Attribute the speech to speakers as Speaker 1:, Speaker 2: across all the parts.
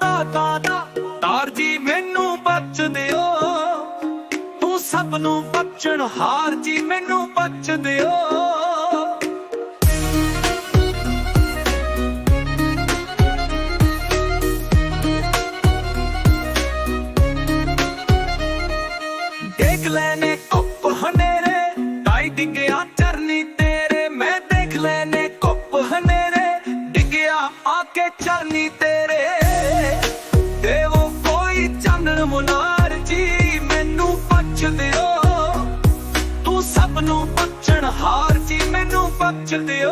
Speaker 1: ਦਾ ਕਾਦਾ? ਤਾਰ ਜੀ, ਮੈਨੂੰ ਬਚ ਦਿਓ। ਤੂੰ ਸਭ ਨੂੰ ਬਚਣ ਹਾਰ ਜੀ, ਮੈਨੂੰ ਬਚ ਦਿਓ। ਦੇਖ ਲੈਨੇ ਕੁੱਪ ਹਨੇਰੇ ਟਾਈ ਡਿੱਗਿਆ ਚਰਨੀ ਤੇਰੇ। ਮੈਂ ਦੇਖ ਲੈਨੇ ਮੁਨਾਰ ਜੀ, ਮੈਨੂੰ ਬਚ ਦਿਓ। ਤੂੰ ਸਭ ਨੂੰ ਬਚਣ ਹਾਰ ਜੀ, ਮੈਨੂੰ ਬਚ ਦਿਓ।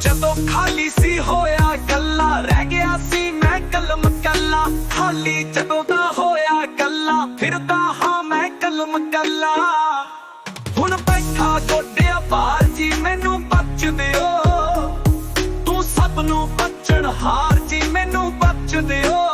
Speaker 1: ਜਦੋਂ ਖਾਲੀ ਸੀ ਹੋਇਆ ਗੱਲਾਂ ਰਹਿ ਗਿਆ ਸੀ ਮੈਂ ਕਲਮ ਕੱਲਾ। ਖਾਲੀ ਜਦੋਂ ਹੁਣ ਬੈਠਾ ਗੋਡਿਆਂ ਜੀ, ਮੈਨੂੰ ਬਚ ਦਿਓ। ਤੂੰ ਸਭ ਨੂੰ ਬਚਣ ਹਾਰ ਜੀ, ਮੈਨੂੰ ਬਚ ਦਿਓ।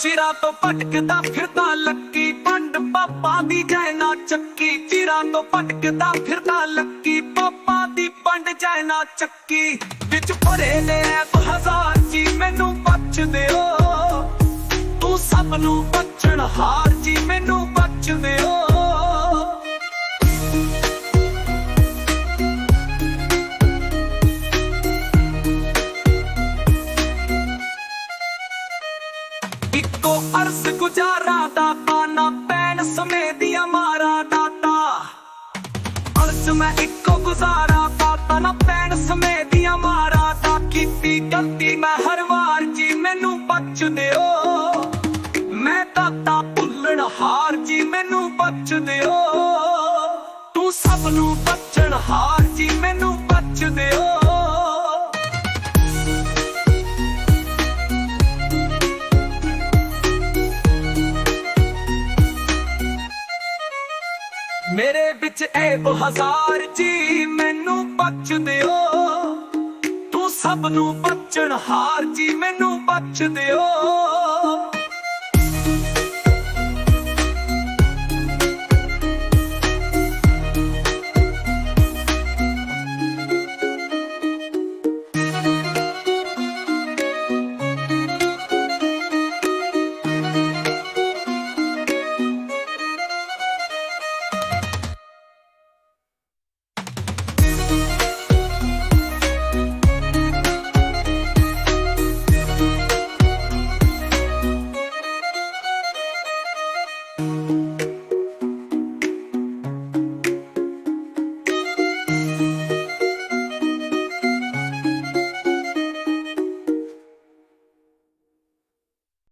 Speaker 1: ਚਿਰਾਂ ਤੋਂ ਭਟਕਦਾ ਫਿਰਦਾ ਲੱਕੀ, ਪੰਡ ਪਾਪਾ ਦੀ ਜੈ ਨਾ ਚੱਕੀ। ਚਿਰਾਂ ਤੋਂ ਭਟਕਦਾ ਫਿਰਦਾ ਲੱਕੀ, ਪਾਪਾ ਦੀ ਪੰਡ ਜੈ ਚੱਕੀ। ਵਿੱਚ ਭਰੇ ਨੇ ਐਬ ਹਜ਼ਾਰ ਜੀ, ਮੈਨੂੰ ਬਖਸ਼ ਦਿਓ। ਤੂੰ ਸਭ ਨੂੰ ਬਚਣ ਹਾਰ ਜੀ, ਮੈਨੂੰ ਬਖਸ਼ ਦਿਓ। ਇੱਕੋ ਅਰਸ ਗੁਜ਼ਾਰਾ ਦਾਤਾ ਨਾ ਪੈਣ ਸਮੇਂ ਦੀਆਂ ਮਾਰਾ ਦਾਤਾ। ਅਰਸ ਮੈਂ ਇੱਕੋ ਗੁਜ਼ਾਰਾ ਦਾਤਾ ਨਾ ਪੈਣ ਸਮੇਂ ਦੀਆਂ ਮਾਰਾ ਦਾ ਕੀਤੀ ਗਲਤੀ ਮੈਂ ਹਰ ਵਾਰ ਜੀ, ਮੈਨੂੰ ਬਚ ਦਿਓ। ਮੈਂ ਦਾਤਾ ਭੁੱਲਣ ਹਾਰ ਜੀ, ਮੈਨੂੰ ਬਚ ਦਿਓ। ਤੂੰ ਸਭ ਨੂੰ ਬਚਣ ਹਾਰ ਮੇਰੇ ਵਿੱਚ ਐਬ ਹਜ਼ਾਰ ਜੀ ਮੈਨੂੰ ਬਚ ਦਿਓ। ਤੂੰ ਸਭ ਨੂੰ ਬਚਣ ਹਾਰ ਜੀ ਮੈਨੂੰ ਬਚ ਦਿਓ। Thank you.